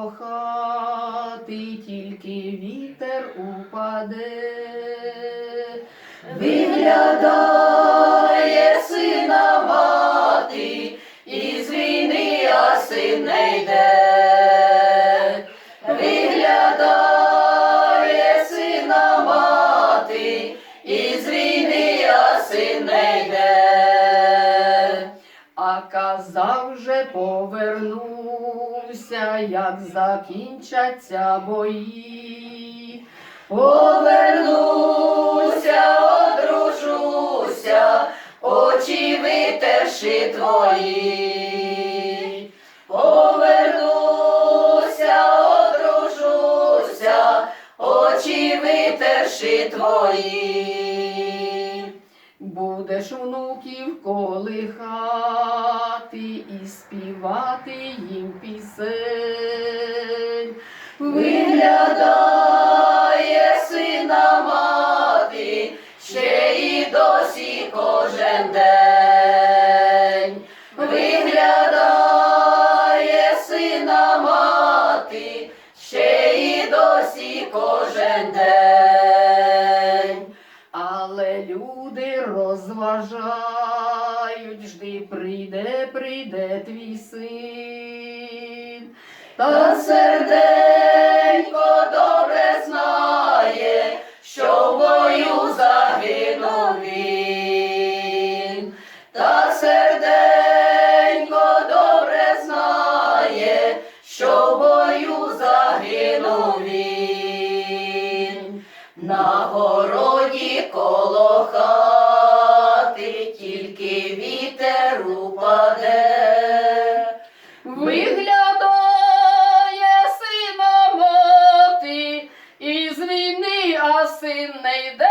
коло хати, тільки вітер упаде. Виглядає сина мати, із війни, а син не йде. Виглядає сина мати, із війни, а йде. А казав же повернуся, як закінчаться бої. Повернуся, одружуся, очі витерши твої. Повернуся, одружуся, очі витерши твої. Будеш внуків колихати і співати їм пісень. Виглядає сина мати, ще й досі кожен день. Виглядає сина мати, ще й досі кожен день. Але люди розважають, жди, прийде, прийде твій син. Та серденько добре знає, що в бою загинув він. Та серденько добре знає, що в бою загинув він. На городі коло війни, не йде.